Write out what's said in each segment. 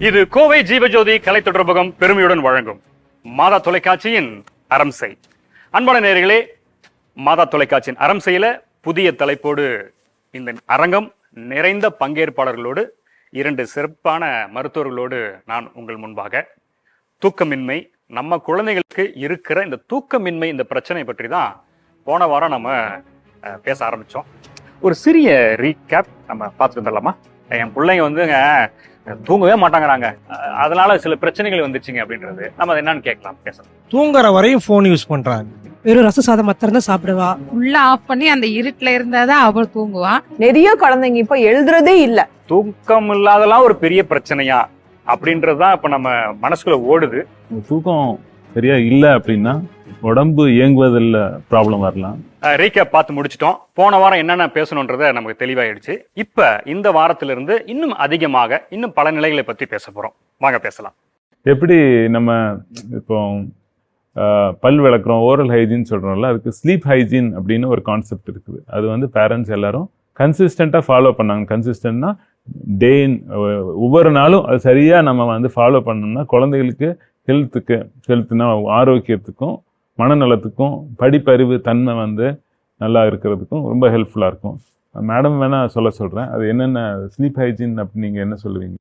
இது கோவை ஜீவஜோதி கலை தொடர்பகம் பெருமையுடன் வழங்கும் மாதா தொலைக்காட்சியின் அரம்சை அன்பான நேர்களே மாதா தொலைக்காட்சியின் அரம்சையில புதிய தலைப்போடு இந்த அரங்கம் நிறைந்த பங்கேற்பாளர்களோடு இரண்டு சிறப்பான மருத்துவர்களோடு நான் உங்கள் முன்பாக. தூக்கமின்மை நம்ம குழந்தைகளுக்கு இருக்கிற இந்த தூக்கமின்மை இந்த பிரச்சனை பற்றி தான் போன வாரம் நம்ம பேச ஆரம்பித்தோம் ஒரு சிறிய ரீகேப் நம்ம பார்த்துட்டு வந்துடலாமா? என் பிள்ளைங்க வந்துங்க தூங்கவே மாட்டாங்கறாங்க. அதனால சில பிரச்சனைகள் வந்துச்சுங்க அப்படின்றது. நம்ம அதை என்னன்னு கேட்கலாம். பேசலாம். தூங்குற வரையும் ஃபோன் யூஸ் பண்றாங்க. வெறும் ரச சாதம் மாத்திரம் தான் சாப்பிடுவா. ஃபுல்லா ஆஃப் பண்ணி அந்த இருட்டுல இருந்தாதான் அவள் தூங்குவா. நிறைய குழந்தைங்க இப்ப எழுதுறதே இல்ல. தூக்கம் இல்லாதெல்லாம் ஒரு பெரிய பிரச்சனையா? அப்படின்றது தான் இப்ப நம்ம மனசுக்குள்ள ஓடுது. தூக்கம் சரியா இல்ல அப்படின்னா உடம்பு இயங்குவதில் ப்ராப்ளம் வரலாம். ரீகேப் பார்த்து முடிச்சிட்டோம். போன வாரம் என்னென்ன பேசணுன்றத நமக்கு தெளிவாயிடுச்சு. இப்ப இந்த வாரத்திலிருந்து இன்னும் அதிகமாக இன்னும் பல நிலைகளை பத்தி பேச போறோம். வாங்க பேசலாம். எப்படி நம்ம இப்போ பல் விளக்குறோம் ஓரல் ஹைஜீன் சொல்றோம்ல அதுக்கு ஸ்லீப் ஹைஜீன் அப்படின்னு ஒரு கான்செப்ட் இருக்குது. அது வந்து பேரண்ட்ஸ் எல்லாரும் கன்சிஸ்டண்ட்டாக ஃபாலோ பண்ணாங்க. கன்சிஸ்டன்ட்னா டே ஒவ்வொரு நாளும் அது சரியா நம்ம வந்து ஃபாலோ பண்ணோம்னா குழந்தைகளுக்கு ஹெல்த்துக்கு ஹெல்த்னா ஆரோக்கியத்துக்கும் மனநலத்துக்கும் படிப்பறிவு தன்மை வந்து நல்லா இருக்கிறதுக்கும் ரொம்ப ஹெல்ப்ஃபுல்லாக இருக்கும். மேடம் வேணால் சொல்ல சொல்கிறேன் அது என்னென்ன ஸ்லீப் ஹைஜீன் அப்படின்னு நீங்கள் என்ன சொல்லுவீங்க?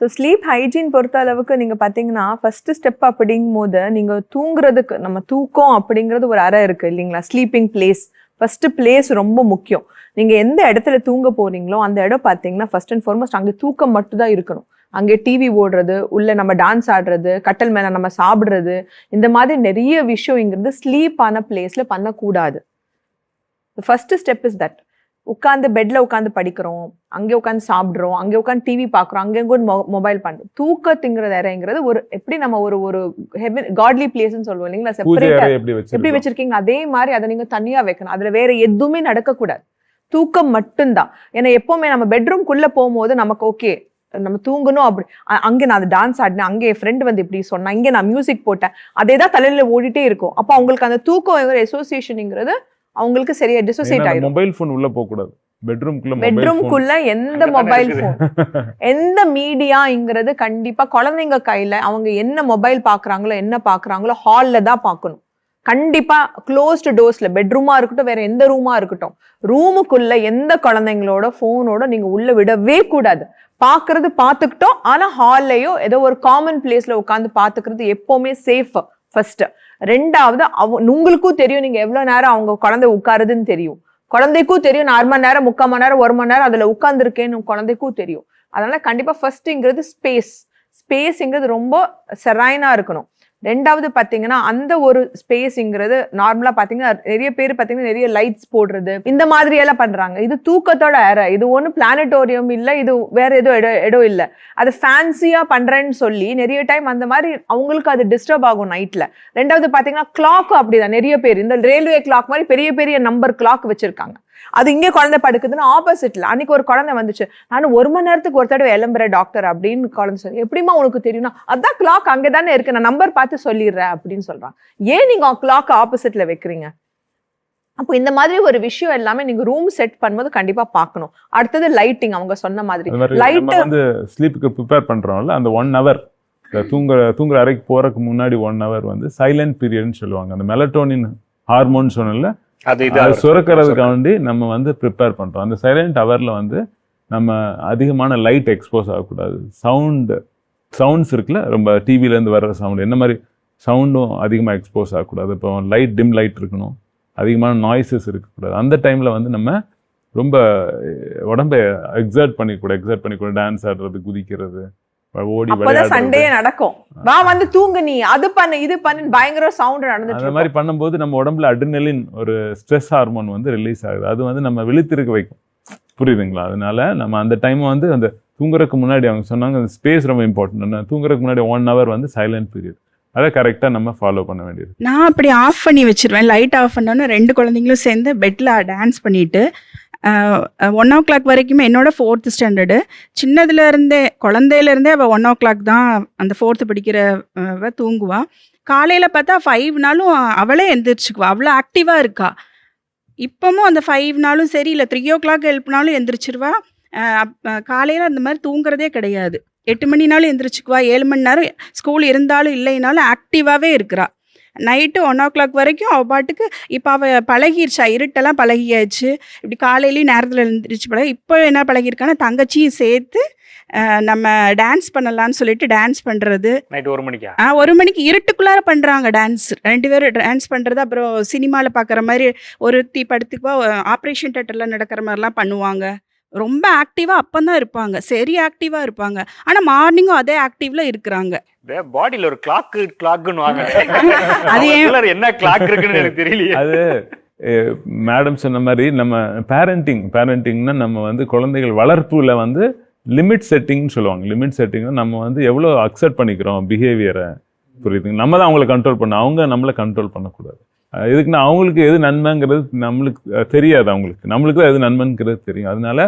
ஸோ ஸ்லீப் ஹைஜீன் பொறுத்த அளவுக்கு நீங்கள் பார்த்தீங்கன்னா ஃபஸ்ட்டு ஸ்டெப் அப்படிங்கும் போது நீங்கள் தூங்குறதுக்கு நம்ம தூக்கம் அப்படிங்கிறது ஒரு அறை இருக்குது இல்லைங்களா? ஸ்லீப்பிங் பிளேஸ் ஃபஸ்ட்டு பிளேஸ் ரொம்ப முக்கியம். நீங்கள் எந்த இடத்துல தூங்க போகிறீங்களோ அந்த இடம் பார்த்தீங்கன்னா ஃபஸ்ட் அண்ட் ஃபார்மோஸ்ட் அங்கே தூக்கம் மட்டும்தான் இருக்கணும். அங்கே டிவி ஓடுறது உள்ள நம்ம டான்ஸ் ஆடுறது கட்டல் மேல நம்ம சாப்பிடுறது இந்த மாதிரி நிறைய விஷயங்கிறது ஸ்லீப் ஆன பிளேஸ்ல பண்ணக்கூடாது. ஃபர்ஸ்ட் ஸ்டெப் இஸ் தட் உட்காந்து பெட்ல உட்காந்து படிக்கிறோம் அங்கே உட்காந்து சாப்பிட்றோம் அங்கே உட்காந்து டிவி பார்க்குறோம் அங்கே கூட மொபைல் பண்ணுறோம் தூக்கத்துங்கிறது இறங்கிறது ஒரு எப்படி நம்ம ஒரு ஒரு ஹெவன் காட்லி பிளேஸ்னு சொல்லுவோம் இல்லைங்களா? பூஜை செப்பரேட்டா அறை எப்படி வச்சிருக்கீங்க? அதே மாதிரி அதை நீங்க தனியா வைக்கணும். அதுல வேற எதுவுமே நடக்கக்கூடாது. தூக்கம் மட்டும்தான். ஏன்னா எப்பவுமே நம்ம பெட்ரூம்குள்ள போகும்போது நமக்கு ஓகே நம்ம தூங்கணும் அப்படி. அங்க நான் டான்ஸ் ஆடினேன். அங்கே என் ஃப்ரெண்ட் வந்து இப்படி சொன்னா இங்க நான் மியூசிக் போட்டேன். அதே தான் தலையில ஓடிட்டே இருக்கும். அப்போ அவங்களுக்கு அந்த தூக்கம் அசோசியேஷனுங்கிறது அவங்களுக்கு சரியா டிசோசியேட் ஆயிடும் மொபைல் ஃபோன் உள்ள போக கூடாது பெட்ரூம்குள்ள எந்த மொபைல். ஃபோன் எந்த மீடியாங்கிறது கண்டிப்பா குழந்தைங்க கையில அவங்க என்ன மொபைல் பாக்குறாங்களோ என்ன பாக்குறாங்களோ ஹால்ல தான் பார்க்கணும் கண்டிப்பா க்ளோஸ்டு டோர்ஸ்ல பெட்ரூமா இருக்கட்டும் வேற எந்த ரூமா இருக்கட்டும் ரூமுக்குள்ள எந்த குழந்தைங்களோட போனோட நீங்க உள்ள விடவே கூடாது. பார்க்கறது பார்த்துக்கிட்டோம். ஆனால் ஹால்லையோ ஏதோ ஒரு காமன் பிளேஸில் உட்காந்து பார்த்துக்கிறது எப்போவுமே சேஃப் ஃபர்ஸ்ட் ரெண்டாவது அவ உங்களுக்கும் தெரியும். நீங்கள் எவ்வளோ நேரம் அவங்க குழந்தை உட்காருதுன்னு தெரியும். குழந்தைக்கும் தெரியும். நான் அரை மணி நேரம் முக்கால் மணி நேரம் ஒரு மணி நேரம் அதில் உட்காந்துருக்கேன்னு குழந்தைக்கும் தெரியும். அதனால் கண்டிப்பாக ஃபர்ஸ்ட்டுங்கிறது ஸ்பேஸ் ஸ்பேஸுங்கிறது ரொம்ப செரைனாக இருக்கணும். ரெண்டாவது பார்த்தீங்கன்னா அந்த ஒரு ஸ்பேஸ்ங்கிறது நார்மலாக பார்த்தீங்கன்னா நிறைய பேர் பார்த்தீங்கன்னா நிறைய லைட்ஸ் போடுறது இந்த மாதிரி எல்லாம் இது தூக்கத்தோட ஏற இது ஒன்றும் பிளானட்டோரியம் இல்லை இது வேற எதுவும் இடம் இடம் இல்லை. அது ஃபேன்சியாக பண்ணுறேன்னு சொல்லி நிறைய டைம் அந்த மாதிரி அவங்களுக்கு அது டிஸ்டர்ப் ஆகும் நைட்டில் ரெண்டாவது பார்த்தீங்கன்னா கிளாக்கும் அப்படிதான். நிறைய பேர் இந்த ரயில்வே கிளாக் மாதிரி பெரிய பெரிய நம்பர் கிளாக் வச்சுருக்காங்க. அது இங்கே குழந்தை படுக்குதுன்னு ஆப்போசிட்ல அன்னைக்கு ஒரு குழந்தை வந்துச்சு. நான் ஒரு மணி நேரத்துக்கு ஒரு தடவை எலும்புற டாக்டர் அப்படின்னு குழந்தை சொல்லி எப்படிமா உனக்கு தெரியும்னா அதான் கிளாக் அங்கே தானே இருக்கு நான் நம்பர் பார்த்து சொல்லிடுறேன் அப்படின்னு சொல்றான். ஏன் நீங்க கிளாக் ஆப்போசிட்ல வைக்கிறீங்க? அப்போ இந்த மாதிரி ஒரு விஷயம் எல்லாமே நீங்க ரூம் செட் பண்ணும்போது கண்டிப்பா பார்க்கணும். அடுத்தது லைட்டிங் அவங்க சொன்ன மாதிரி. நம்ம வந்து ஸ்லீப்புக்கு ப்ரிப்பேர் பண்றோம்ல அந்த ஒன் ஹவர் தூங்குற தூங்குற அறைக்கு போறதுக்கு முன்னாடி ஒன் ஹவர் வந்து சைலண்ட் பீரியட்னு சொல்லுவாங்க. அந்த மெலட்டோனின் ஹார்மோன் சொன்னல அது அது சுரக்கிறதுக்காண்டி நம்ம வந்து ப்ரிப்பேர் பண்றோம். அந்த சைலண்ட் ஹவர்ல வந்து நம்ம அதிகமான லைட் எக்ஸ்போஸ் ஆகக்கூடாது. சவுண்ட் சவுண்ட்ஸ் இருக்குல்ல ரொம்ப டிவில இருந்து வர்ற சவுண்ட் என்ன மாதிரி சவுண்டும் அதிகமாக எக்ஸ்போஸ் ஆகக்கூடாது. இப்போ லைட் டிம் லைட் இருக்கணும். அதிகமான நாய்ஸஸ் இருக்கக்கூடாது. அந்த டைம்ல வந்து நம்ம ரொம்ப உடம்ப எக்ஸர்ட் பண்ணிக்கூடாது எக்ஸர்ட் பண்ணிக்கூடாது டான்ஸ் ஆடுறது குதிக்கிறது அப்பதான் சண்டே நடக்கும். வா வந்து தூங்கு நீ. அது பண்ணு இது பண்ணு பயங்கர சவுண்ட் நடந்துட்டு அந்த. மாதிரி பண்ணும்போது நம்ம உடம்புல அட்ரினலின் ஒரு ஸ்ட்ரெஸ் ஹார்மோன் வந்து ரிலீஸ் ஆகுது. அது வந்து நம்ம விழித்திருக்க வைக்கும். புரியுதுங்களா? அதனால நம்ம அந்த டைம் வந்து அந்த தூங்குறதுக்கு முன்னாடி அவங்க சொன்னாங்க அந்த ஸ்பேஸ் ரொம்ப இம்பார்ட்டன்ட் தூங்குறதுக்கு முன்னாடி ஒன் ஹவர் வந்து சைலண்ட் பீரியட் அதை கரெக்டாக நம்ம ஃபாலோ பண்ண வேண்டியது. நான் அப்படி ஆஃப் பண்ணி வச்சிருவேன். லைட் ஆஃப் பண்ணோன்னு ரெண்டு குழந்தைங்களும் சேர்ந்து பெட்டில் டான்ஸ் பண்ணிட்டு ஒன் ஓ கிளாக் வரைக்குமே என்னோட ஃபோர்த்து ஸ்டாண்டர்டு சின்னதுலேருந்தே குழந்தையிலேருந்தே அவள் ஒன் ஓ கிளாக் தான் அந்த ஃபோர்த்து படிக்கிற தூங்குவாள் காலையில் பார்த்தா ஃபைவ்னாலும் அவளே எந்திரிச்சுக்குவா. அவ்வளோ ஆக்டிவாக இருக்கா. இப்போமும் அந்த ஃபைவ்னாலும் சரி இல்லை த்ரீ ஓ கிளாக் எழுப்பினாலும் எந்திரிச்சிருவா. காலையில் அந்த மாதிரி தூங்குறதே கிடையாது. எட்டு மணினாலும் எந்திரிச்சுக்குவா. ஏழு மணி நேரம் ஸ்கூல் இருந்தாலும் இல்லைனாலும் ஆக்டிவாகவே இருக்கிறா. நைட்டு ஒன் ஓ கிளாக் வரைக்கும் அவள் பாட்டுக்கு இப்போ அவள் பழகிருச்சா? இருட்டெல்லாம் பழகியாச்சு. இப்படி காலையிலேயும் நேரத்தில் எழுந்திரிச்சு பழகி இப்போ என்ன பழகிருக்கான்னா தங்கச்சியும் சேர்த்து நம்ம டான்ஸ் பண்ணலாம்னு சொல்லிட்டு டான்ஸ் பண்ணுறது நைட் ஒரு மணிக்கா? ஆ ஒரு மணிக்கு இருட்டுக்குள்ளார பண்ணுறாங்க டான்ஸ் ரெண்டு பேரும் டான்ஸ் பண்ணுறது அப்புறம் சினிமாவில் பார்க்குற மாதிரி ஒருத்தி படுத்துக்குவா ஆப்ரேஷன் தேட்டரில் நடக்கிற மாதிரிலாம் பண்ணுவாங்க. ரொம்ப ஆக்டிவாக அப்போ தான் இருப்பாங்க. சரி ஆக்டிவாக இருப்பாங்க. ஆனால் மார்னிங்கும் அதே ஆக்டிவ்ல இருக்கிறாங்க. பாடியில ஒரு கிளாக் கிளாக்னு வாங்க என்ன கிளாக் இருக்குன்னு எனக்கு தெரியலையே. அது மேடம் சொன்ன மாதிரி நம்ம பேரண்டிங் பேரண்டிங்னா நம்ம வந்து குழந்தைகள் வளர்ப்புல வந்து லிமிட் செட்டிங்னு சொல்லுவாங்க. லிமிட் செட்டிங்னா நம்ம வந்து எவ்வளோ அக்செப்ட் பண்ணிக்கிறோம் பிஹேவியரை புரியுதுங்க? நம்ம தான் அவங்கள கண்ட்ரோல் பண்ணணும் அவங்க நம்மளை கண்ட்ரோல் பண்ணக்கூடாது. இதுக்குன்னா அவங்களுக்கு எது நன்மைங்கிறது நம்மளுக்கு தெரியாது அவங்களுக்கு. நம்மளுக்கு தான் எது நன்மைங்கிறது தெரியும். அதனால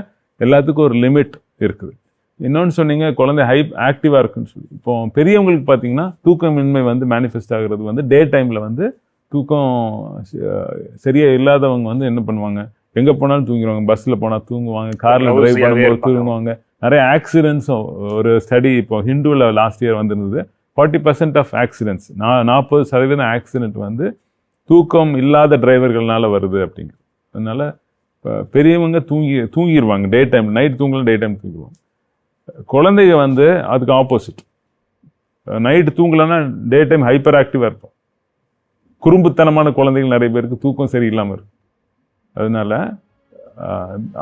எல்லாத்துக்கும் ஒரு லிமிட் இருக்குது. இன்னொன்று சொன்னீங்க குழந்தை ஹை ஆக்டிவாக இருக்குன்னு சொல்லி. இப்போ பெரியவங்களுக்கு பார்த்தீங்கன்னா தூக்கமின்மை வந்து மேனிஃபெஸ்ட் ஆகுறது வந்து டே டைமில் வந்து தூக்கம் ச- சரியா இல்லாதவங்க வந்து என்ன பண்ணுவாங்க? எங்கே போனாலும் தூங்கிடுவாங்க பஸ்ஸில் போனால் தூங்குவாங்க காரில் டிரைவ் பண்ணும்போது. தூங்குவாங்க. நிறைய ஆக்சிடென்ட்ஸும் ஒரு ஸ்டடி இப்போ ஹிந்துவில் லாஸ்ட் இயர் வந்திருந்தது. ஃபார்ட்டி பர்சன்ட் ஆஃப் ஆக்சிடென்ட்ஸ் நான் நாற்பது சதவீதம் ஆக்சிடென்ட் வந்து தூக்கம் இல்லாத டிரைவர்கள்னால வருது அப்படிங்கிறது அதனால இப்ப பெரியவங்க தூங்கி தூங்கிடுவாங்க டே டைம் நைட் தூங்கலாம் டே டைம் தூங்கிடுவாங்க குழந்தைங்க வந்து அதுக்கு ஆப்போசிட் நைட்டு தூங்கலைன்னா டே டைம் ஹைப்பர் ஆக்டிவாக இருப்போம். குறும்புத்தனமான குழந்தைகள் நிறைய பேருக்கு தூக்கம் சரியில்லாமல் இருக்கும். அதனால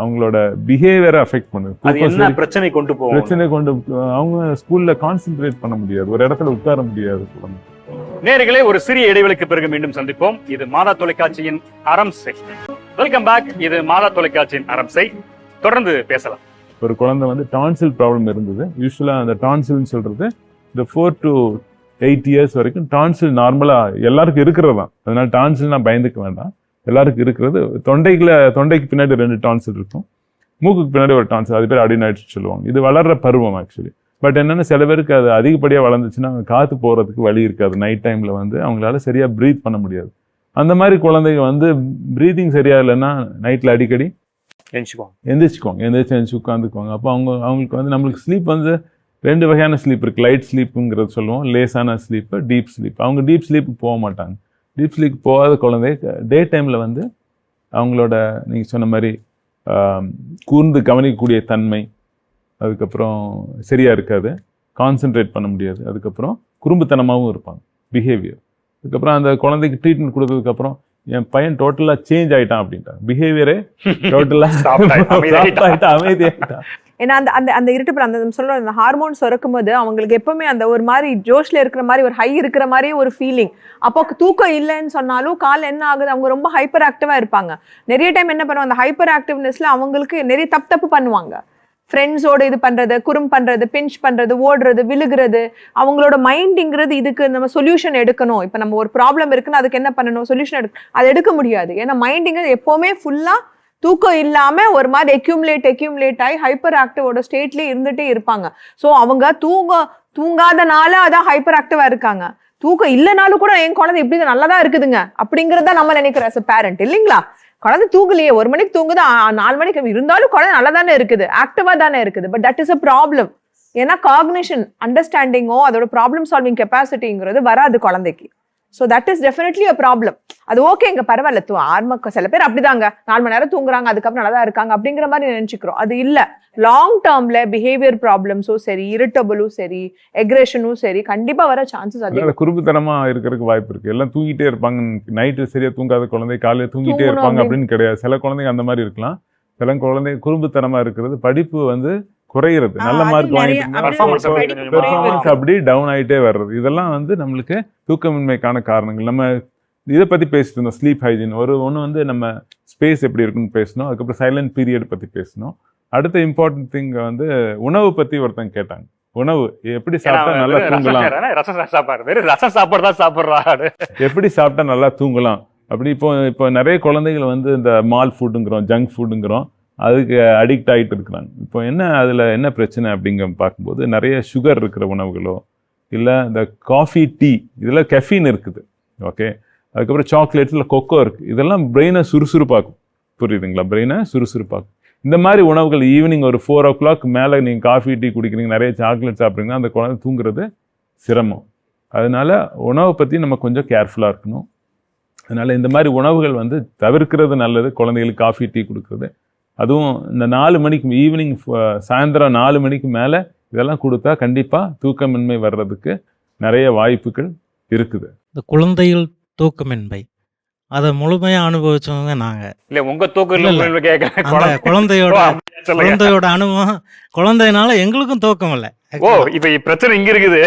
அவங்களோட பிஹேவியரை அஃபெக்ட் பண்ணுது. சரி பிரச்சனை கொண்டு போகும்? பிரச்சனை கொண்டு அவங்க ஸ்கூல்ல கான்சென்ட்ரேட் பண்ண முடியாது. ஒரு இடத்துல உட்கார முடியாது குழந்தை. நேர்களே ஒரு சிறிய இடைவெளிக்கு பிறகு மீண்டும் சந்திப்போம். இது மாதா தொலைக்காட்சியின் செய். வெல்கம் பேக் இது மாதா தொலைக்காட்சியின் செய். தொடர்ந்து பேசலாம். ஒரு குழந்தை வந்து டான்சில் ப்ராப்ளம் இருந்தது. யூஸ்வலாக அந்த டான்சில்னு சொல்கிறது இந்த ஃபோர் டு எயிட் இயர்ஸ் வரைக்கும் டான்சில் நார்மலாக எல்லாருக்கும் இருக்கிறது தான் அதனால் டான்சில் நான் பயந்துக்க வேண்டாம். எல்லாருக்கும் இருக்கிறது. தொண்டைக்குள்ள தொண்டைக்கு பின்னாடி ரெண்டு டான்சில் இருக்கும். மூக்குக்கு பின்னாடி ஒரு டான்சில். அது பேர் அடிநாய்ட்ஸ் சொல்லுவாங்க. இது வளர்ற பருவம் ஆக்சுவலி பட் என்னென்னா சில பேருக்கு அது அதிகப்படியாக வளர்ந்துச்சுன்னா காற்று போகிறதுக்கு வழி இருக்காது. நைட் டைமில் வந்து அவங்களால சரியாக ப்ரீத் பண்ண முடியாது. அந்த மாதிரி குழந்தைங்க வந்து ப்ரீதிங் சரியாக இல்லைன்னா நைட்டில் அடிக்கடி எழுந்திரிச்சுக்குவாங்க எந்திரிச்சுக்குவாங்க எந்திரிச்சு எழுந்திரிச்சு உட்காந்துக்குவாங்க அப்போ அவங்க அவங்களுக்கு வந்து நம்மளுக்கு ஸ்லீப் வந்து ரெண்டு வகையான ஸ்லீப் இருக்குது லைட் ஸ்லீப்புங்கிறது சொல்லுவோம். லேசான ஸ்லீப்பு டீப் ஸ்லீப் அவங்க டீப் ஸ்லீப்புக்கு போக மாட்டாங்க. டீப் ஸ்லீப் போகாத குழந்தை டே டைமில் வந்து அவங்களோட நீங்கள் சொன்ன மாதிரி கூர்ந்து கவனிக்கக்கூடிய தன்மை அதுக்கப்புறம் சரியாக இருக்காது. கான்சென்ட்ரேட் பண்ண முடியாது. அதுக்கப்புறம் குறும்புத்தனமாகவும் இருப்பாங்க. பிஹேவியர் அதுக்கப்புறம் அந்த குழந்தைக்கு ட்ரீட்மெண்ட் கொடுத்ததுக்கப்புறம் என் பையன் டோட்டலாக சேஞ்ச் ஆயிட்டான் அப்படின்ட்டான். பிஹேவியரே டோட்டலாக. அமைதியாயிட்டான். ஏன்னா அந்த அந்த அந்த இருட்டுப்புற அந்த சொல்ற அந்த ஹார்மோன்ஸ் சுரக்கும் போது அவங்களுக்கு எப்பவுமே அந்த ஒரு மாதிரி ஜோஷ்ல இருக்கிற மாதிரி ஒரு ஹை இருக்கிற மாதிரியே ஒரு ஃபீலிங் அப்போ தூக்கம் இல்லைன்னு சொன்னாலும் கால் என்ன ஆகுது? அவங்க ரொம்ப ஹைப்பர் ஆக்டிவா இருப்பாங்க. நிறைய டைம் என்ன பண்ணுவாங்க? அந்த ஹைப்பர் ஆக்டிவ்னஸ்ல அவங்களுக்கு நிறைய தப்பு தப்பு பண்ணுவாங்க. ஃப்ரெண்ட்ஸோட இது பண்ணுறது குறும் பண்ணுறது பிஞ்ச் பண்ணுறது ஓடுறது விழுகிறது அவங்களோட மைண்டிங்கிறது இதுக்கு நம்ம சொல்யூஷன் எடுக்கணும். இப்போ நம்ம ஒரு ப்ராப்ளம் இருக்குன்னு அதுக்கு என்ன பண்ணணும்? சொல்யூஷன் எடுக்க அது எடுக்க முடியாது. ஏன்னா மைண்டுங்கிறது எப்போவுமே ஃபுல்லாக தூக்கம் இல்லாமல் ஒரு மாதிரி எக்யூமுலேட் எக்யூமுலேட் ஆகி ஹைப்பர் ஆக்டிவோட ஸ்டேட்லேயே இருந்துகிட்டே இருப்பாங்க. ஸோ அவங்க தூங்க தூங்காதனால அதான் ஹைப்பர் ஆக்டிவாக இருக்காங்க. தூக்கம் இல்லைனாலும் கூட என் குழந்தை இப்படி நல்லா தான் இருக்குதுங்க. அப்படிங்கிறத நம்ம நினைக்கிறோம் as பேரண்ட் இல்லைங்களா? குழந்தை தூங்கலையே ஒரு மணிக்கு தூங்குது நாலு மணிக்கு இருந்தாலும் குழந்தை நல்லா தானே இருக்குது ஆக்டிவா தானே இருக்குது. But that is a problem ஏன்னா காக்னிஷன் அண்டர்ஸ்டாண்டிங்கோ அதோட ப்ராப்ளம் சால்விங் கெப்பாசிட்டிங்கிறது வராது குழந்தைக்கு. So that is definitely a problem அது ஓகேங்க பரவாயில்ல தூ ஆரம்ப சில பேர் அப்படிதாங்க. நாலு மணி நேரம் தூங்குறாங்க அதுக்கப்புறம் நல்லா தான் இருக்காங்க அப்படிங்கிற மாதிரி நினைச்சுக்கிறோம். அது இல்ல. லாங் டேர்ம்ல பிஹேவியர் ப்ராப்ளம்ஸும் சரி இரிட்டபிளும் சரி எக்ரேஷனும் சரி கண்டிப்பா வர சான்சஸ் அதிகம். அதனால குறும்புத்தனமா இருக்கிறதுக்கு வாய்ப்பு இருக்கு. எல்லாம் தூங்கிட்டே இருப்பாங்க. நைட்டு சரியா தூங்காத குழந்தை காலையில தூங்கிட்டே இருப்பாங்க அப்படின்னு. கிடையாது. சில குழந்தைங்க அந்த மாதிரி இருக்கலாம். சில குழந்தை குறும்புத்தனமா இருக்கிறது. படிப்பு வந்து குறையிறது. நல்ல மார்க் வாங்கிட்டு பெர்ஃபார்மன்ஸ். அப்படி டவுன் ஆயிட்டே வர்றது. இதெல்லாம் வந்து நம்மளுக்கு தூக்கமின்மைக்கான காரணங்கள். நம்ம இதை பத்தி பேசிட்டு இருந்தோம் ஸ்லீப் ஹைஜீன் ஒரு ஒன்று வந்து நம்ம ஸ்பேஸ் எப்படி இருக்குன்னு பேசணும் அதுக்கப்புறம் சைலண்ட் பீரியட் பத்தி பேசணும் அடுத்த இம்பார்ட்டன்ட் திங் வந்து உணவு பத்தி ஒருத்தங்க கேட்டாங்க. உணவு எப்படி சாப்பிட்டா நல்லா தூங்கலாம்? ரசம் சாப்பாடு. வெறும் ரசம் சாப்பாடு தான் சாப்பிடுறாரு எப்படி சாப்பிட்டா நல்லா தூங்கலாம்? அப்படி இப்போ இப்போ நிறைய குழந்தைகள் வந்து இந்த மால் ஃபுட்டுங்கிறோம் ஜங்க் ஃபுட்டுங்கிறோம் அதுக்கு அடிக்ட் ஆகிட்டு இருக்கிறாங்க. இப்போ என்ன அதில் என்ன பிரச்சனை அப்படிங்க பார்க்கும்போது நிறைய சுகர் இருக்கிற உணவுகளோ இல்லை இந்த காஃபி டீ இதில் கெஃபீன் இருக்குது. ஓகே அதுக்கப்புறம் சாக்லேட்ஸில் கொக்கோ இருக்குது இதெல்லாம் பிரெயினை சுறுசுறுப்பாக்கும். புரியுதுங்களா? பிரெயினை சுறுசுறுப்பாக்கும். இந்த மாதிரி உணவுகள் ஈவினிங் ஒரு ஃபோர் ஓ கிளாக் மேலே நீங்கள் காஃபி டீ குடிக்கிறீங்க நிறைய சாக்லேட் சாப்பிட்றீங்கன்னா அந்த குழந்தை தூங்குறது சிரமம். அதனால் உணவை பற்றி நம்ம கொஞ்சம் கேர்ஃபுல்லாக இருக்கணும். அதனால் இந்த மாதிரி உணவுகள் வந்து தவிர்க்கிறது நல்லது. குழந்தைகளுக்கு காஃபி டீ கொடுக்குறது. அதுவும் இந்த நாலு மணிக்கு ஈவினிங் சாயந்தரம் நாலு மணிக்கு மேலே இதெல்லாம் கொடுத்தா கண்டிப்பாக தூக்கமின்மை வர்றதுக்கு நிறைய வாய்ப்புகள் இருக்குது. இந்த குழந்தைகள் தூக்கமின்மை அதை முழுமையா அனுபவிச்சவங்க நாங்க. இல்ல உங்க தூக்கம் குழந்தையோட குழந்தையோட அனுபவம் குழந்தைனால எங்களுக்கும் தூக்கம் இல்லை. ஓ இப்ப பிரச்சனை இங்க இருக்குது.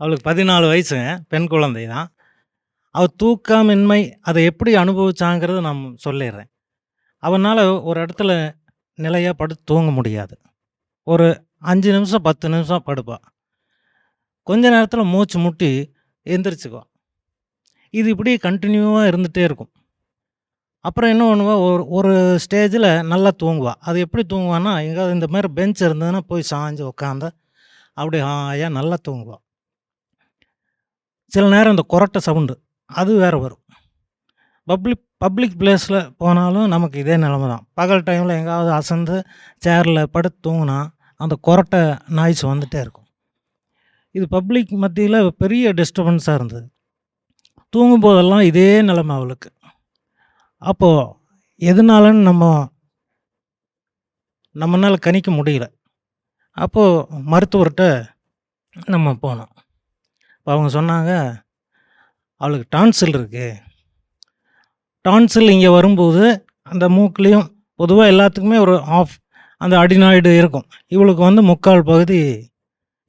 அவளுக்கு பதினாலு வயசுங்க பெண் குழந்தை தான் அவ தூக்கமின்மை அதை எப்படி அனுபவிச்சாங்கிறது நான் சொல்லிடுறேன். அவனால் ஒரு இடத்துல நிலையாக படுத்து தூங்க முடியாது. ஒரு அஞ்சு நிமிஷம் பத்து நிமிஷம் படுப்பா. கொஞ்ச நேரத்தில் மூச்சு முட்டி எந்திரிச்சுக்குவான் இது இப்படி கண்டினியூவாக இருந்துகிட்டே இருக்கும். அப்புறம் என்ன பண்ணுவா? ஒரு ஒரு ஸ்டேஜில் நல்லா தூங்குவா. அது எப்படி தூங்குவான்னா எங்கேயாவது இந்த மாதிரி பெஞ்ச் இருந்ததுன்னா போய் சாஞ்சு உட்காந்து அப்படி ஹாயாக நல்லா தூங்குவா. சில நேரம் இந்த கொரட்டை சவுண்டு அது வேறு வரும். பப்ளிக் பப்ளிக் பிளேஸில் போனாலும் நமக்கு இதே நிலமை தான் பகல் டைமில் எங்காவது அசந்து சேரில் படுத்து தூங்கினா அந்த கொரட்டை நாய்ஸ் வந்துகிட்டே இருக்கும். இது பப்ளிக் மத்தியில் பெரிய டிஸ்டர்பன்ஸாக இருந்தது. தூங்கும்போதெல்லாம் இதே நிலமை அவளுக்கு. அப்போது எதனாலன்னு நம்ம நம்மளால் கணிக்க முடியல. அப்போது மருத்துவர்கிட்ட நம்ம போனோம். இப்போ அவங்க சொன்னாங்க அவளுக்கு டான்சில் இருக்குது டான்சில் இங்கே வரும்போது அந்த மூக்குலேயும் பொதுவாக எல்லாத்துக்குமே ஒரு ஆஃப் அந்த அடிநாய்டு இருக்கும். இவளுக்கு வந்து முக்கால் பகுதி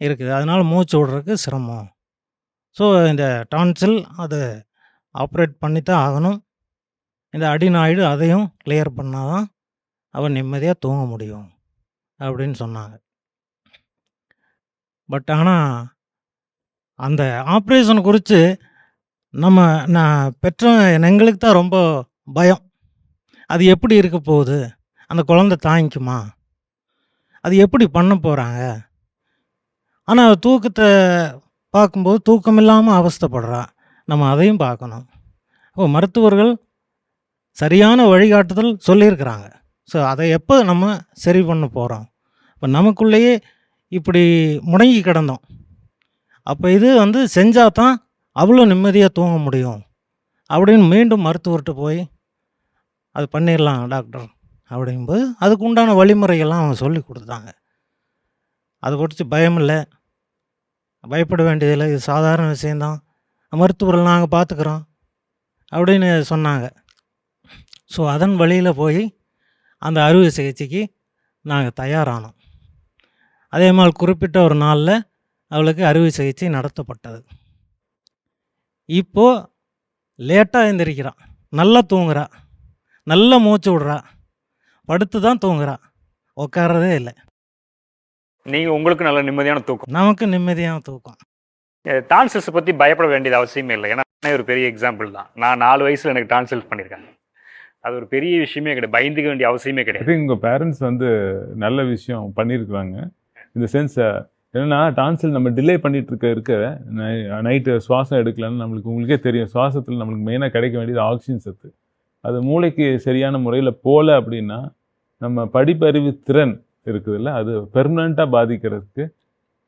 இருக்குது. அதனால் மூச்சு விடுறதுக்கு சிரமம். ஸோ இந்த டான்சில் அதை ஆப்ரேட் பண்ணி தான் ஆகணும். இந்த அடிநாய்டு அதையும் கிளியர் பண்ணால் தான் அவன் நிம்மதியாக தூங்க முடியும் அப்படின்னு சொன்னாங்க. பட் ஆனால் அந்த ஆப்ரேஷன் குறித்து நம்ம நான் பெற்ற எங்களுக்கு தான் ரொம்ப பயம். அது எப்படி இருக்க போகுது? அந்த குழந்தை தாங்கிக்குமா? அது எப்படி பண்ண போகிறாங்க ஆனால் தூக்கத்தை பார்க்கும்போது தூக்கம் இல்லாமல் அவஸ்தப்படுறா. நம்ம அதையும் பார்க்கணும். இப்போ மருத்துவர்கள் சரியான வழிகாட்டுதல் சொல்லியிருக்கிறாங்க. ஸோ அதை எப்போ நம்ம சரி பண்ண போகிறோம் இப்போ நமக்குள்ளேயே இப்படி முடங்கி கிடந்தோம். அப்போ இது வந்து செஞ்சால் தான் அவ்வளோ நிம்மதியாக தூங்க முடியும். அப்படின்னு மீண்டும் மருத்துவர்கிட்ட போய் அது பண்ணிடலாம் டாக்டர் அப்படிங்கும்போது அதுக்கு உண்டான வழிமுறைகள்லாம் அவங்க சொல்லி கொடுத்தாங்க. அதை குறித்து பயம் இல்லை. பயப்பட வேண்டியதில்லை. இது சாதாரண விஷயந்தான். மருத்துவர்கள் நாங்கள் பார்த்துக்குறோம் அப்படின்னு சொன்னாங்க. ஸோ அதன் வழியில் போய் அந்த அறுவை சிகிச்சைக்கு நாங்கள் தயாரானோம். அதே மாதிரி குறிப்பிட்ட ஒரு நாளில் அவளுக்கு அறுவை சிகிச்சை நடத்தப்பட்டது. இப்போ லேட்டாக எந்திரிக்கிறான் நல்லா தூங்குறா. நல்லா மூச்சு விடுறா. படுத்து தான் தூங்குறா. உட்காரதே இல்லை. நீங்க உங்களுக்கு நல்ல நிம்மதியான தூக்கம். நமக்கு நிம்மதியான தூக்கம். டான்சில்ஸ் பத்தி பயப்பட வேண்டியது அவசியமே இல்லை. ஏன்னா ஒரு பெரிய எக்ஸாம்பிள் தான். நான் நாலு வயசுல எனக்கு டான்சில்ஸ் பண்ணியிருக்காங்க அது ஒரு பெரிய விஷயமே கிடையாது. பயந்துக்க வேண்டிய அவசியமே கிடையாது. உங்கள் பேரண்ட்ஸ் வந்து நல்ல விஷயம் பண்ணியிருக்கிறாங்க இந்த சென்ஸ் ஏன்னா டான்சில் நம்ம டிலே பண்ணிகிட்டு இருக்க இருக்க நைட்டு சுவாசம் எடுக்கலன்னு நம்மளுக்கு உங்களுக்கே தெரியும். சுவாசத்தில் நம்மளுக்கு மெயினாக கிடைக்க வேண்டியது ஆக்சிஜன் சத்து. அது மூளைக்கு சரியான முறையில் போகல அப்படின்னா நம்ம படிப்பறிவு திறன் இருக்குதுல்ல அது பெர்மனண்ட்டாக பாதிக்கிறதுக்கு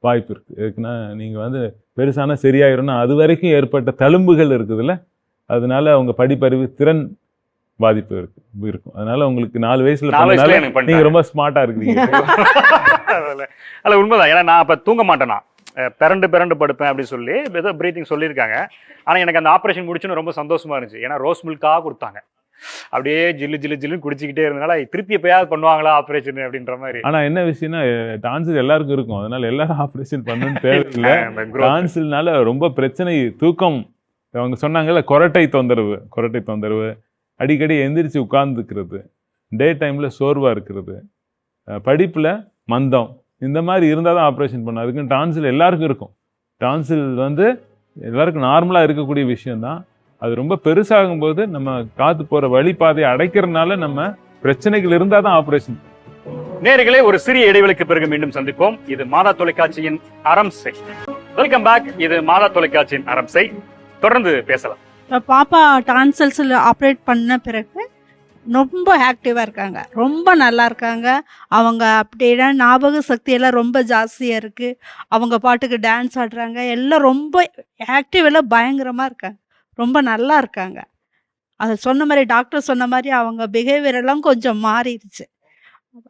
வாய்ப்பு இருக்குது எதுக்குன்னா நீங்கள் வந்து பெருசான சரியாயிரும்னா அது வரைக்கும் ஏற்பட்ட தழும்புகள் இருக்குதுல்ல அதனால அவங்க படிப்பறிவு திறன் பாதிப்பு இருக்கு இருக்கும். அதனால உங்களுக்கு நாலு வயசுல. நீங்க ரொம்ப ஸ்மார்ட்டா இருக்கீங்க அல்ல உண்மைதான். ஏன்னா நான் அப்ப தூங்க மாட்டேனா? பிறண்டு பிறண்டு படுப்பேன் அப்படின்னு சொல்லி ஏதோ பிரீத்திங் சொல்லியிருக்காங்க. ஆனா எனக்கு அந்த ஆபரேஷன் முடிச்சுன்னு ரொம்ப சந்தோஷமா இருந்துச்சு. ஏன்னா ரோஸ் மில்காக கொடுத்தாங்க. அப்படியே ஜில்லு ஜில்லு ஜில்லுன்னு குடிச்சிக்கிட்டே இருந்தனால திருப்பி எப்பயாவது பண்ணுவாங்களா ஆபரேஷன் அப்படின்ற மாதிரி. ஆனா என்ன விஷயம்னா டான்சில் எல்லாருக்கும் இருக்கும். அதனால எல்லாரும் ஆபரேஷன் பண்ணணும்னு தேவையில்லை. டான்சில்னால ரொம்ப பிரச்சனை தூக்கம். அவங்க சொன்னாங்கல்ல கொரட்டை தொந்தரவு. கொரட்டை தொந்தரவு. அடிக்கடி எந்திரிச்சு உட்கார்ந்துக்கிறது. டே டைமில் சோர்வாக இருக்கிறது. படிப்பில் மந்தம். இந்த மாதிரி இருந்தால் தான் ஆப்ரேஷன் பண்ண அதுக்கு டான்சில் எல்லாருக்கும் இருக்கும். டான்சில் வந்து எல்லாருக்கும் நார்மலாக இருக்கக்கூடிய விஷயந்தான் அது ரொம்ப பெருசாகும்போது நம்ம காத்து போகிற வழிபாதையை அடைக்கிறதுனால நம்ம பிரச்சனைகள் இருந்தால் தான் ஆப்ரேஷன் நேர்களே ஒரு சிறிய இடைவெளிக்கு பிறகு மீண்டும் சந்திப்போம். இது மாதா தொலைக்காட்சியின் அரம்சை வெல்கம் பேக் இது மாதா தொலைக்காட்சியின் அரம்சை தொடர்ந்து பேசலாம். பாப்பா டான்சல்ஸில் ஆப்ரேட் பண்ண பிறகு ரொம்ப ஆக்டிவாக இருக்காங்க. ரொம்ப நல்லா இருக்காங்க. அவங்க அப்படின்னா ஞாபக சக்தியெல்லாம் ரொம்ப ஜாஸ்தியாக இருக்குது அவங்க பாட்டுக்கு டான்ஸ் ஆடுறாங்க. எல்லாம் ரொம்ப ஆக்டிவ் எல்லாம் பயங்கரமாக இருக்காங்க. ரொம்ப நல்லா இருக்காங்க. அதை சொன்ன மாதிரி டாக்டர் சொன்ன மாதிரி அவங்க பிஹேவியர் எல்லாம் கொஞ்சம் மாறிடுச்சு.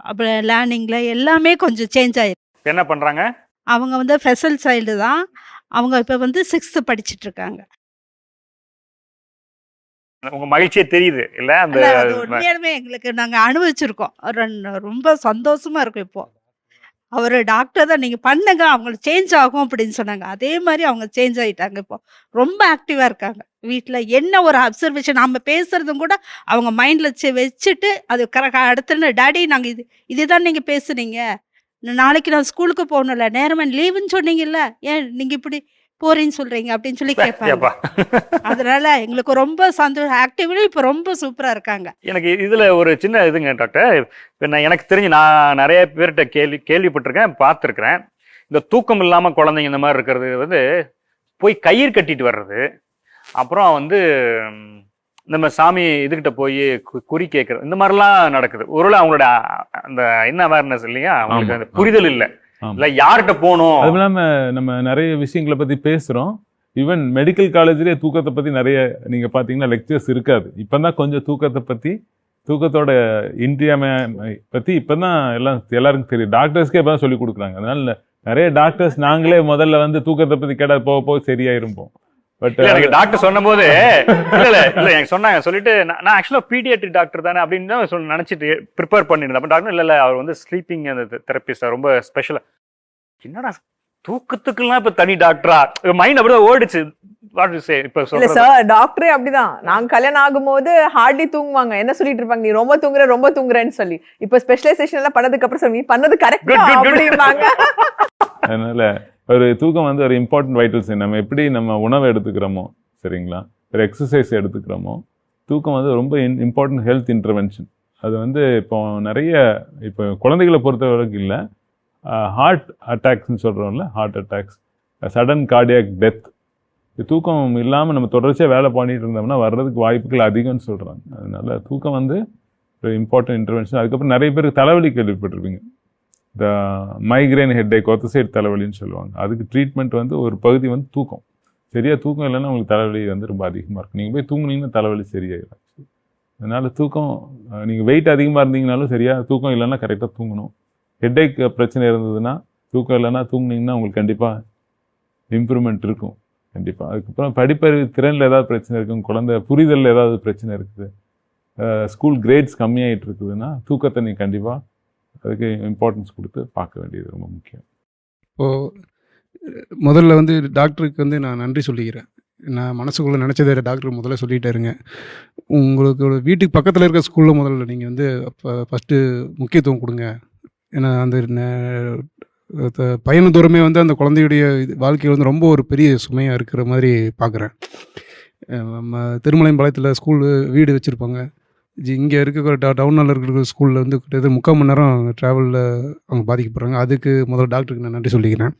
அப்புறம் லேர்னிங்கில் எல்லாமே கொஞ்சம் சேஞ்ச் ஆயிருக்கு என்ன பண்றாங்க? அவங்க வந்து ஃபெசல் சைல்டு தான். அவங்க இப்போ வந்து சிக்ஸ்த்து படிச்சிட்டு இருக்காங்க. உங்க மகிழ்ச்சியே தெரியுது இல்ல? அந்த உண்மையாலுமே எங்களுக்கு நாங்க அனுபவிச்சிருக்கோம். ரொம்ப சந்தோஷமா இருக்கும் இப்போ. அவர் டாக்டர் தான் நீங்கள் பண்ணுங்க அவங்களுக்கு சேஞ்ச் ஆகும் அப்படின்னு சொன்னாங்க. அதே மாதிரி அவங்க சேஞ்ச் ஆயிட்டாங்க இப்போ. ரொம்ப ஆக்டிவாக இருக்காங்க. வீட்டில் என்ன ஒரு அப்சர்வேஷன் நம்ம பேசுறதும் கூட அவங்க மைண்டில் வச்சுட்டு அது கரெக்டாக அடுத்த டாடி நாங்கள் இது இதுதான் நீங்கள் பேசுனீங்க. நாளைக்கு நான் ஸ்கூலுக்கு போகணும்ல நேரமா லீவுன்னு சொன்னீங்கல்ல. ஏன் நீங்கள் இப்படி போறீன்னு சொல்றீங்க அப்படின்னு சொல்லி கேட்பாங்க. அதனால எங்களுக்கு ரொம்ப சந்தோஷம். ஆக்டிவ்லி இப்போ ரொம்ப சூப்பரா இருக்காங்க. எனக்கு இதுல ஒரு சின்ன இதுங்க டாக்டர். இப்ப நான் எனக்கு தெரிஞ்சு நான் நிறைய பேர்கிட்ட கேள்வி கேள்விப்பட்டிருக்கேன் பார்த்துருக்கிறேன். இந்த தூக்கம் இல்லாம குழந்தைங்க இந்த மாதிரி இருக்கிறது வந்து போய் கயிறு கட்டிட்டு வர்றது. அப்புறம் வந்து நம்ம சாமி இதுகிட்ட போய் கு- குறி கேட்கறது இந்த மாதிரிலாம் நடக்குது. ஒருவேளை அவங்களோட அந்த என்ன அவேர்னஸ் இல்லையா? அவங்களுக்கு அந்த புரிதல் இல்ல. இல்ல யார்கிட்ட போகணும்? அதுவும் இல்லாம நம்ம நிறைய விஷயங்களை பத்தி பேசுறோம். ஈவன் மெடிக்கல் காலேஜ்லேயே தூக்கத்தை பத்தி நிறைய நீங்க பாத்தீங்கன்னா லெக்சர்ஸ் இருக்காது. இப்பதான் கொஞ்சம் தூக்கத்தை பத்தி தூக்கத்தோட இன்றியமை பத்தி இப்பதான் எல்லாம் எல்லாருக்கும் தெரியும். டாக்டர்ஸ்க்கே இப்பதான் சொல்லி கொடுக்குறாங்க. அதனால நிறைய டாக்டர்ஸ் நாங்களே முதல்ல வந்து தூக்கத்தை பத்தி கேட்டா போக போக சரியாயிருப்போம் பட் இல்ல எனக்கு டாக்டர் சொன்னபோது இல்ல இல்ல இல்ல எனக்கு சொன்னாங்க சொல்லிட்டு நான் ஆக்சுவலா பீடியாட்ரிக் டாக்டர் தானே அப்படின்னு தான் சொல்லி நினைச்சிட்டு ப்ரிப்பேர் பண்ணியிருந்தேன். அப்ப டாக்டர் இல்ல இல்ல அவர் வந்து ஸ்லீப்பிங் அந்த தெரபிஸ்ட் ரொம்ப ஸ்பெஷலா என்னடா தூக்கத்துக்குலாம் இப்ப தனி டாக்டரா மைண்ட் அப்படியே ஓடிச்சு. வாட் யூ சே இப்ப இல்ல சார் டாக்டரே அப்படிதான். நாங்க கல்யாணம் ஆகும்போது ஹார்ட்லி தூங்குவாங்க. என்ன சொல்லிட்டு இருப்பாங்க? நீ ரொம்ப தூங்குற ரொம்ப தூங்குறேன்னு சொல்லி. இப்ப ஸ்பெஷலைசேஷன் எல்லாம் பண்ணதுக்கு அப்புறம் சொல்லி நீ பண்ணது கரெக்டா. அப்படிம்பாங்க. அதனால ஒரு தூக்கம் வந்து ஒரு இம்பார்ட்டன்ட் வைட்டல்ஸ் நம்ம எப்படி நம்ம உணவை எடுத்துக்கிறோமோ சரிங்களா? ஒரு எக்ஸசைஸ் எடுத்துக்கிறோமோ தூக்கம் வந்து ரொம்ப இன் இம்பார்ட்டன்ட் ஹெல்த் இன்டர்வென்ஷன் அது வந்து இப்போ நிறைய இப்போ குழந்தைகளை பொறுத்த வரைக்கும் இல்லை. ஹார்ட் அட்டாக்ஸ்னு சொல்கிறோம்ல heart attacks sudden cardiac death தூக்கம் இல்லாமல் நம்ம தொடர்ச்சியாக வேலை பண்ணிட்டு இருந்தோம்னா வர்றதுக்கு வாய்ப்புகள் அதிகம்னு சொல்கிறாங்க அதனால தூக்கம் வந்து ஒரு இம்பார்ட்டன்ட் இன்டர்வென்ஷன் அதுக்கப்புறம் நிறைய பேருக்கு தலைவலி கேள்விப்பட்டிருப்பீங்க. இந்த மைக்ரேன் ஹெட்டேக் ஒத்த சைடு தலைவலின்னு சொல்லுவாங்க. அதுக்கு ட்ரீட்மெண்ட் வந்து ஒரு பகுதி வந்து தூக்கம். சரியாக தூக்கம் இல்லைன்னா உங்களுக்கு தலைவலி வந்து ரொம்ப அதிகமாக இருக்கும். நீங்கள் போய் தூங்குனீங்கன்னா தலைவலி சரியாயிடும் அதனால் தூக்கம் நீங்கள் வெயிட் அதிகமாக இருந்தீங்கனாலும் சரியாக தூக்கம் இல்லைன்னா கரெக்டாக தூங்கணும். ஹெட்டேக் பிரச்சனை இருந்ததுன்னா தூக்கம் இல்லைன்னா தூங்குனீங்கன்னா உங்களுக்கு கண்டிப்பாக இம்ப்ரூவ்மெண்ட் இருக்கும். கண்டிப்பாக அதுக்கப்புறம் படிப்பறிவு திறனில் ஏதாவது பிரச்சனை இருக்கும் குழந்தை புரிதலில் ஏதாவது பிரச்சனை இருக்குது ஸ்கூல் கிரேட்ஸ் கம்மியாகிட்டு இருக்குதுன்னா தூக்கத்தை நீங்கள் கண்டிப்பாக அதுக்கு இம்பார்ட்டன்ஸ் கொடுத்து பார்க்க வேண்டியது ரொம்ப முக்கியம். இப்போது முதல்ல வந்து டாக்டருக்கு வந்து நான் நன்றி சொல்லிக்கிறேன். நான் மனசுக்குள்ளே நினச்சதை டாக்டர் முதல்ல சொல்லிட்டாருங்க. உங்களுக்கு வீட்டுக்கு பக்கத்தில் இருக்க ஸ்கூலில் முதல்ல நீங்கள் வந்து அப்போ ஃபஸ்ட்டு முக்கியத்துவம் கொடுங்க. ஏன்னா அந்த ந- பயண தூரமே வந்து அந்த குழந்தையுடைய இது வாழ்க்கையில் வந்து ரொம்ப ஒரு பெரிய சுமையாக இருக்கிற மாதிரி பார்க்குறேன். நம்ம திருமலையம்பாளையத்தில் ஸ்கூல் வீடு வச்சுருப்பாங்க. இங்கே இருக்கிற ட டவுனில் இருக்கிற ஸ்கூலில் வந்து கிட்டத்தட்ட முக்கால் மணி நேரம் ட்ராவலில் அவங்க பாதிக்கப்படுறாங்க. அதுக்கு முதல்ல டாக்டருக்கு நான் நன்றி சொல்லிக்கிறேன்.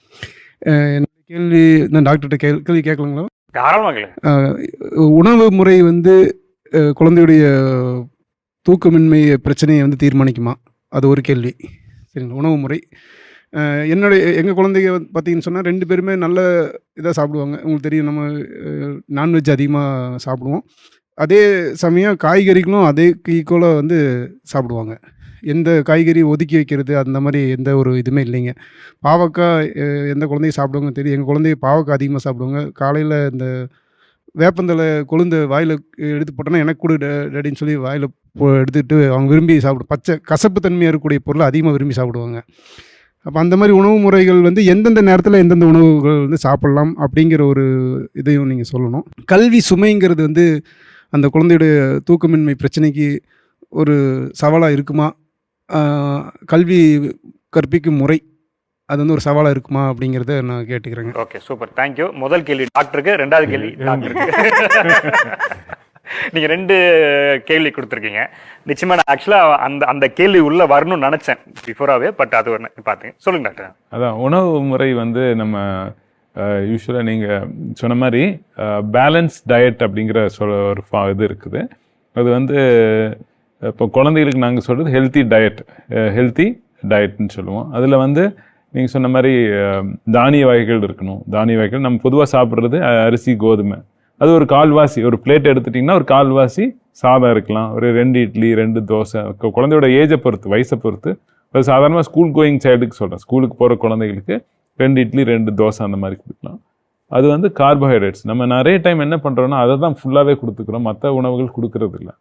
கேள்வி நான் டாக்டர்கிட்ட கேள் கேள்வி கேட்கலாங்களா? உணவு முறை வந்து குழந்தையுடைய தூக்கமின்மை பிரச்சனையை வந்து தீர்மானிக்குமா? அது ஒரு கேள்வி. சரிங்களா? உணவு முறை. என்னுடைய எங்கள் குழந்தைங்க பார்த்தீங்கன்னு சொன்னால் ரெண்டு பேருமே நல்ல இதாக சாப்பிடுவாங்க. உங்களுக்கு தெரியும் நம்ம நான்வெஜ் அதிகமாக சாப்பிடுவோம். அதே சமயம் காய்கறிகளும் அதே ஈக்குவலாக வந்து சாப்பிடுவாங்க. எந்த காய்கறி ஒதுக்கி வைக்கிறது அந்த மாதிரி எந்த ஒரு இதுவுமே இல்லைங்க. பாவக்காய் எந்த குழந்தையும் சாப்பிடுவாங்க தெரியும். எங்கள் குழந்தைய பாவக்காய் அதிகமாக சாப்பிடுவாங்க. காலையில் இந்த வேப்பந்தலை கொழுந்த வாயில் எடுத்து போட்டோன்னா எனக்கு கூட டேடின்னு சொல்லி வாயில் எடுத்துகிட்டு அவங்க விரும்பி சாப்பிடும் பச்சை கசப்பு தன்மையாக இருக்கக்கூடிய பொருளை அதிகமாக விரும்பி சாப்பிடுவாங்க. அப்போ அந்த மாதிரி உணவு முறைகள் வந்து எந்தெந்த நேரத்தில் எந்தெந்த உணவுகள் வந்து சாப்பிட்லாம் அப்படிங்கிற ஒரு இதையும் நீங்கள் சொல்லணும். கல்வி சுமைங்கிறது வந்து அந்த குழந்தையுடைய தூக்கமின்மை பிரச்சனைக்கு ஒரு சவாலாக இருக்குமா? கல்வி கற்பிக்கும் முறை அது வந்து ஒரு சவாலாக இருக்குமா அப்படிங்கிறத நான் கேட்டுக்கிறேங்க. Okay super. தேங்க்யூ முதல் கேள்வி டாக்டருக்கு ரெண்டாவது கேள்வி டாக்டருக்கு. நீங்க ரெண்டு கேள்வி கொடுத்துருக்கீங்க. நிச்சயமா நான் ஆக்சுவலா அந்த அந்த கேள்வி உள்ள வரணும்னு நினைச்சேன் பிஃபோராவே பட் அது ஒன்று பார்த்தீங்க சொல்லுங்க டாக்டர். அதான் உணவு முறை வந்து நம்ம யூஸ்வலாக நீங்கள் சொன்ன மாதிரி பேலன்ஸ் டயட் அப்படிங்கிற சொல் ஒரு ஃபா இது இருக்குது. அது வந்து இப்போ குழந்தைகளுக்கு நாங்கள் சொல்கிறது ஹெல்த்தி டயட் ஹெல்த்தி டயட்னு சொல்லுவோம். அதில் வந்து நீங்கள் சொன்ன மாதிரி தானிய வகைகள் இருக்கணும். தானிய வகைகள் நம்ம பொதுவாக சாப்பிட்றது அரிசி கோதுமை. அது ஒரு கால்வாசி ஒரு பிளேட் எடுத்துட்டிங்கன்னா ஒரு கால்வாசி சாதம் இருக்கலாம். ஒரு ரெண்டு இட்லி ரெண்டு தோசை. குழந்தையோட ஏஜை பொறுத்து வயசை பொறுத்து. ஒரு சாதாரணமாக ஸ்கூல் கோயிங் சைல்டுக்கு சொல்கிறேன் ஸ்கூலுக்கு போகிற குழந்தைகளுக்கு ரெண்டு இட்லி ரெண்டு தோசை அந்த மாதிரி கொடுக்கலாம். அது வந்து கார்போஹைட்ரேட்ஸ் நம்ம நிறைய டைம் என்ன பண்ணுறோன்னா அதை தான் ஃபுல்லாகவே கொடுத்துக்கிறோம். மற்ற உணவுகள் கொடுக்கறது இல்லை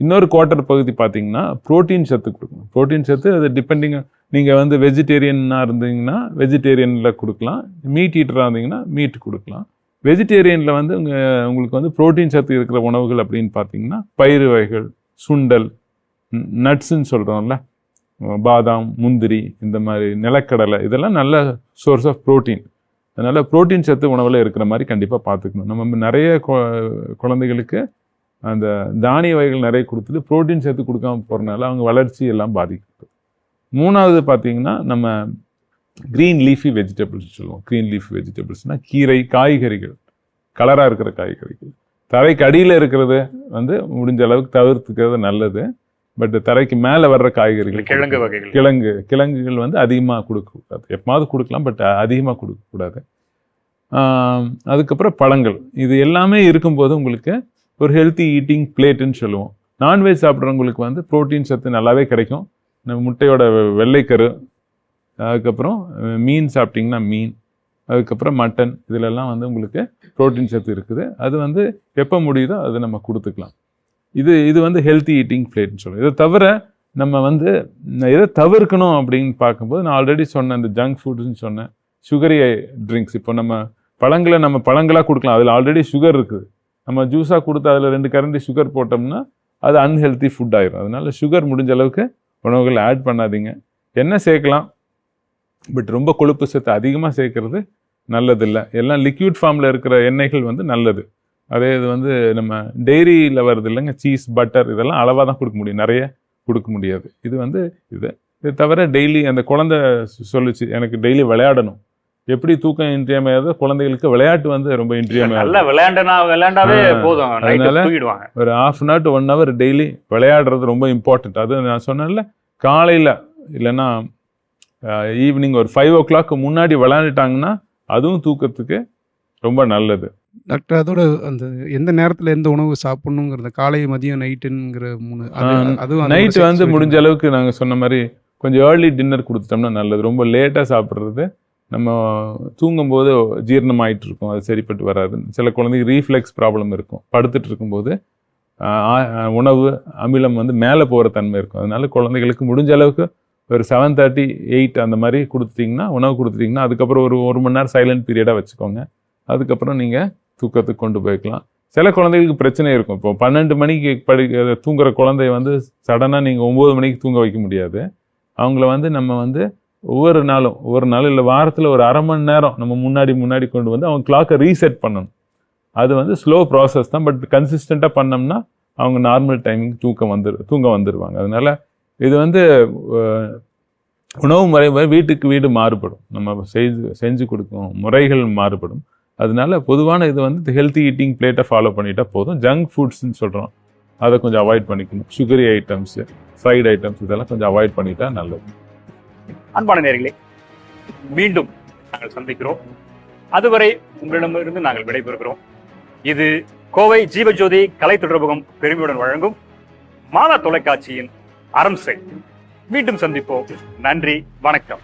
இன்னொரு குவார்ட்டர் பகுதி பார்த்தீங்கன்னா புரோட்டீன் சத்து கொடுக்கணும். புரோட்டீன் சத்து அது டிபெண்டிங் நீங்கள் வந்து வெஜிடேரியனாக இருந்தீங்கன்னா வெஜிடேரியனில் கொடுக்கலாம். மீட் ஈட்டராக இருந்தீங்கன்னா மீட் கொடுக்கலாம். வெஜிடேரியனில் வந்து உங்கள் உங்களுக்கு வந்து புரோட்டீன் சத்து இருக்கிற உணவுகள் அப்படின்னு பார்த்தீங்கன்னா பயிறு வகைகள் சுண்டல் நட்ஸுன்னு சொல்கிறோம்ல பாதாம் முந்திரி இந்த மாதிரி நிலக்கடலை இதெல்லாம் நல்ல சோர்ஸ் ஆஃப் புரோட்டீன் அதனால் புரோட்டீன் சத்து உணவில் இருக்கிற மாதிரி கண்டிப்பாக பார்த்துக்கணும் நம்ம நிறைய கொ- குழந்தைகளுக்கு அந்த தானிய வகைகள் நிறைய கொடுத்துட்டு புரோட்டீன் சத்து கொடுக்காம போகிறனால அவங்க வளர்ச்சி எல்லாம் பாதிக்கப்படுது மூணாவது பார்த்தீங்கன்னா நம்ம க்ரீன் லீஃபி வெஜிடபிள்ஸ் சொல்லுவோம். க்ரீன் லீஃப் வெஜிடபிள்ஸ்னால் கீரை காய்கறிகள் கலராக இருக்கிற காய்கறிகள். தரைக்கு அடியில் இருக்கிறது வந்து முடிஞ்ச அளவுக்கு தவிர்த்துக்கிறது நல்லது. பட் தரைக்கு மேலே வர்ற காய்கறிகள் கிழங்கு வகைகள். கிழங்கு கிழங்குகள் வந்து அதிகமாக கொடுக்கக்கூடாது எப்போது கொடுக்கலாம் பட் அதிகமாக கொடுக்கக்கூடாது அதுக்கப்புறம் பழங்கள். இது எல்லாமே இருக்கும்போது உங்களுக்கு ஒரு ஹெல்த்தி ஈட்டிங் பிளேட்டுன்னு சொல்லுவோம். நான்வெஜ் சாப்பிட்றவங்களுக்கு வந்து புரோட்டீன் சத்து நல்லாவே கிடைக்கும். நம்ம முட்டையோட வெள்ளைக்கரு அதுக்கப்புறம் மீன் சாப்பிட்டிங்கன்னா மீன் அதுக்கப்புறம் மட்டன் இதிலெல்லாம் வந்து உங்களுக்கு புரோட்டீன் சத்து இருக்குது. அது வந்து எப்போ முடியுதோ அது நம்ம கொடுத்துக்கலாம். இது இது வந்து ஹெல்த்தி ஈட்டிங் பிளேட்னு சொல்லுவோம். இதை தவிர நம்ம வந்து எதை தவிர்க்கணும் அப்படின்னு பார்க்கும்போது நான் ஆல்ரெடி சொன்னேன் இந்த ஜங்க் ஃபுட்ஸ்னு சொன்னேன் சுகரி ட்ரிங்க்ஸ் இப்போ நம்ம பழங்களை நம்ம பழங்களாக கொடுக்கலாம். அதில் ஆல்ரெடி சுகர் இருக்குது. நம்ம ஜூஸாக கொடுத்து அதில் ரெண்டு கரண்டி சுகர் போட்டோம்னா அது அன்ஹெல்த்தி ஃபுட் ஆயிரும். அதனால் சுகர் முடிஞ்ச அளவுக்கு உணவுகள் ஆட் பண்ணாதீங்க. என்ன சேர்க்கலாம்? பட் ரொம்ப கொழுப்பு சத்து அதிகமாக சேர்க்கறது நல்லதில்லை. எல்லாம் லிக்யூட் ஃபார்மில் இருக்கிற எண்ணெய்கள் வந்து நல்லது. அதே இது வந்து நம்ம டெய்ரியில் வருது இல்லைங்க சீஸ் பட்டர் இதெல்லாம் அளவாக தான் கொடுக்க முடியும். நிறைய கொடுக்க முடியாது. இது வந்து இது இது தவிர டெய்லி அந்த குழந்தை சொல்லுச்சு எனக்கு டெய்லி விளையாடணும். எப்படி தூக்கம் இன்றியமையாத குழந்தைகளுக்கு விளையாட்டு வந்து ரொம்ப நல்லா இன்றியமையாது விளையாண்டனா விளையாண்டாவே போதும். அதனால- ஒரு half an hour to one hour daily விளையாடுறது ரொம்ப இம்பார்ட்டண்ட் அது நான் சொன்னேன்ல காலையில் இல்லைன்னா ஈவினிங் ஒரு ஃபைவ் ஓ கிளாக் முன்னாடி விளையாண்டுட்டாங்கன்னா அதுவும் தூக்கத்துக்கு ரொம்ப நல்லது. டாக்டர் அதோட அந்த எந்த நேரத்தில் எந்த உணவு சாப்பிடணுங்கிறத காலை மதியம் நைட்டுங்கிற மூணு அது- அதுவும் சேர்த்து வந்து. முடிஞ்ச அளவுக்கு நாங்கள் சொன்ன மாதிரி கொஞ்சம் ஏர்லி டின்னர் கொடுத்துட்டோம்னா நல்லது. ரொம்ப லேட்டாக சாப்பிட்றது. நம்ம தூங்கும்போது ஜீரணம் ஆயிட்டு இருக்கும் அது சரிப்பட்டு வராது. சில குழந்தைக்கு ரீஃப்ளெக்ஸ் ப்ராப்ளம் இருக்கும். படுத்துட்டு இருக்கும்போது உணவு அமிலம் வந்து மேலே போகிற தன்மை இருக்கும். அதனால குழந்தைகளுக்கு முடிஞ்ச அளவுக்கு ஒரு செவன் தேர்ட்டி எயிட் அந்த மாதிரி கொடுத்துட்டிங்கன்னா உணவு கொடுத்துட்டிங்கன்னா அதுக்கப்புறம் ஒரு ஒரு மணி நேரம் சைலண்ட் பீரியடாக வச்சுக்கோங்க. அதுக்கப்புறம் நீங்கள் தூக்கத்துக்கு கொண்டு போய்க்கலாம். சில குழந்தைகளுக்கு பிரச்சனை இருக்கும். இப்போ பன்னெண்டு மணிக்கு படி தூங்குற குழந்தைய வந்து சடனாக நீங்கள் ஒம்பது மணிக்கு தூங்க வைக்க முடியாது. அவங்கள வந்து நம்ம வந்து ஒவ்வொரு நாளும் ஒவ்வொரு நாளும் இல்லை வாரத்தில் ஒரு அரை மணி நேரம் நம்ம முன்னாடி முன்னாடி கொண்டு வந்து அவங்க கிளாக்கை ரீசெட் பண்ணணும். அது வந்து ஸ்லோ ப்ராசஸ் தான். பட் கன்சிஸ்டண்ட்டாக பண்ணோம்னா அவங்க நார்மல் டைமிங் தூக்கம் வந்துரு தூங்க வந்துடுவாங்க அதனால் இது வந்து உணவு முறை முறை வீட்டுக்கு வீடு மாறுபடும். நம்ம செய்து செஞ்சு கொடுக்கும் முறைகள் மாறுபடும். அதனால பொதுவான இது வந்து ஹெல்த்தி ஈட்டிங் பிளேட்டை ஃபாலோ பண்ணிட்டா போதும். ஜங்க் ஃபுட்ஸ்னு சொல்கிறோம் அதை கொஞ்சம் அவாய்ட் பண்ணிக்கணும். சுகரி ஐட்டம்ஸு ஃப்ரைட் ஐட்டம்ஸ் இதெல்லாம் கொஞ்சம் அவாய்ட் பண்ணிட்டா நல்லது. அன்பான நேர்களே மீண்டும் நாங்கள் சந்திக்கிறோம். அதுவரை உங்களிடமிருந்து நாங்கள் விடைபெறுகிறோம். இது கோவை ஜீவஜோதி கலை தொடர்பகம் பெருமையுடன் வழங்கும் மாதா தொலைக்காட்சியின் அறம் செய். மீண்டும் சந்திப்போம். நன்றி வணக்கம்.